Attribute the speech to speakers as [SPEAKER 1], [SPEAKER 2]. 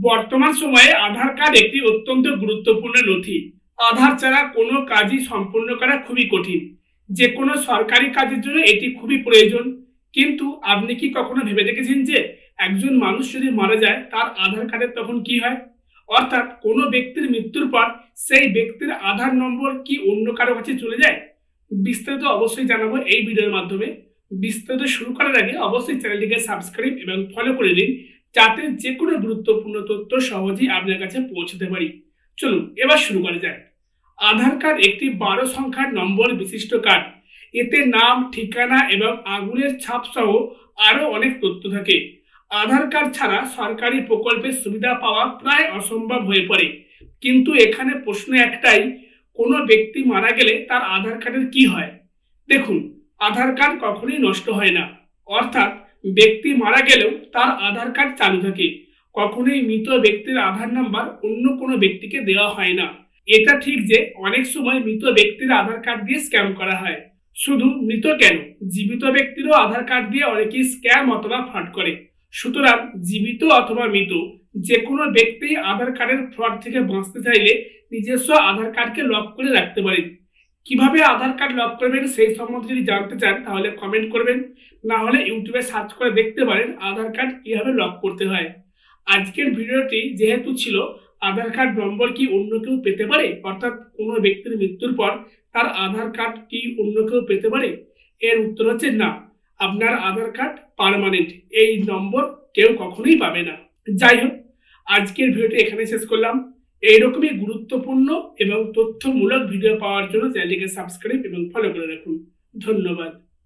[SPEAKER 1] বর্তমান সময়ে আধার কার্ড একটি অত্যন্ত গুরুত্বপূর্ণ নথি। আধার ছাড়া কোনো কাজই সম্পূর্ণ করা খুবই কঠিন। যে কোনো সরকারি কাজের জন্য এটি খুবই প্রয়োজন। কিন্তু আপনি কি কখনো ভেবে দেখেছেন যে একজন মানুষ যদি মারা যায়, তার আধার কার্ডের তখন কি হয়? অর্থাৎ কোনো ব্যক্তির মৃত্যুর পর সেই ব্যক্তির আধার নম্বর কি অন্য কারও কাছে চলে যায়? বিস্তারিত অবশ্যই জানাব এই ভিডিওর মাধ্যমে। বিস্তারিত শুরু করার আগে অবশ্যই চ্যানেলটিকে সাবস্ক্রাইব এবং ফলো করে নিন যাতে যে কোনো গুরুত্বপূর্ণ তথ্য সহজেই আপনার কাছে পৌঁছতে পারি। চলুন, এবার শুরু করা যাক। আধার কার্ড একটি বারো সংখ্যার নম্বর বিশিষ্ট কার্ড। এতে নাম, ঠিকানা এবং আঙুলের ছাপ সহ আরও অনেক তথ্য থাকে। আধার কার্ড ছাড়া সরকারি প্রকল্পের সুবিধা পাওয়া প্রায় অসম্ভব হয়ে পড়ে। কিন্তু এখানে প্রশ্ন একটাই, কোনো ব্যক্তি মারা গেলে তার আধার কার্ডের কি হয়? দেখুন, আধার কার্ড কখনোই নষ্ট হয় না। অর্থাৎ ব্যক্তি মারা গেলেও তার আধার কার্ড চালু থাকে। কখনোই মৃত ব্যক্তির আধার নাম্বার অন্য কোনো ব্যক্তিকে দেওয়া হয় না। এটা ঠিক যে অনেক সময় মৃত ব্যক্তির আধার কার্ড দিয়ে স্ক্যাম করা হয়। শুধু মৃত কেন? জীবিত ব্যক্তিরও আধার কার্ড দিয়ে অনেকেই স্ক্যাম অথবা ফ্রড করে। সুতরাং জীবিত অথবা মৃত, যে কোনো ব্যক্তি আধার কার্ডের ফ্রড থেকে বাঁচতে চাইলে নিজস্ব আধার কার্ডকে লক করে রাখতে পারেন। কীভাবে আধার কার্ড লক করবেন সেই সম্বন্ধে যদি জানতে চান, তাহলে কমেন্ট করবেন। না হলে ইউটিউবে সার্চ করে দেখতে পারেন আধার কার্ড কীভাবে লক করতে হয়। আজকের ভিডিওটি যেহেতু ছিল, আধার কার্ড নম্বর কি অন্য কেউ পেতে পারে? অর্থাৎ কোনো ব্যক্তির মৃত্যুর পর তার আধার কার্ড কি অন্য কেউ পেতে পারে? এর উত্তর হচ্ছে না। আপনার আধার কার্ড পার্মানেন্ট এই নম্বর কেউ কখনোই পাবে না। যাই হোক, আজকের ভিডিওটি এখানে শেষ করলাম। এইরকমই গুরুত্বপূর্ণ এবং তথ্যমূলক ভিডিও পাওয়ার জন্য চ্যানেলটিকে সাবস্ক্রাইব এবং ফলো করে রাখুন। ধন্যবাদ।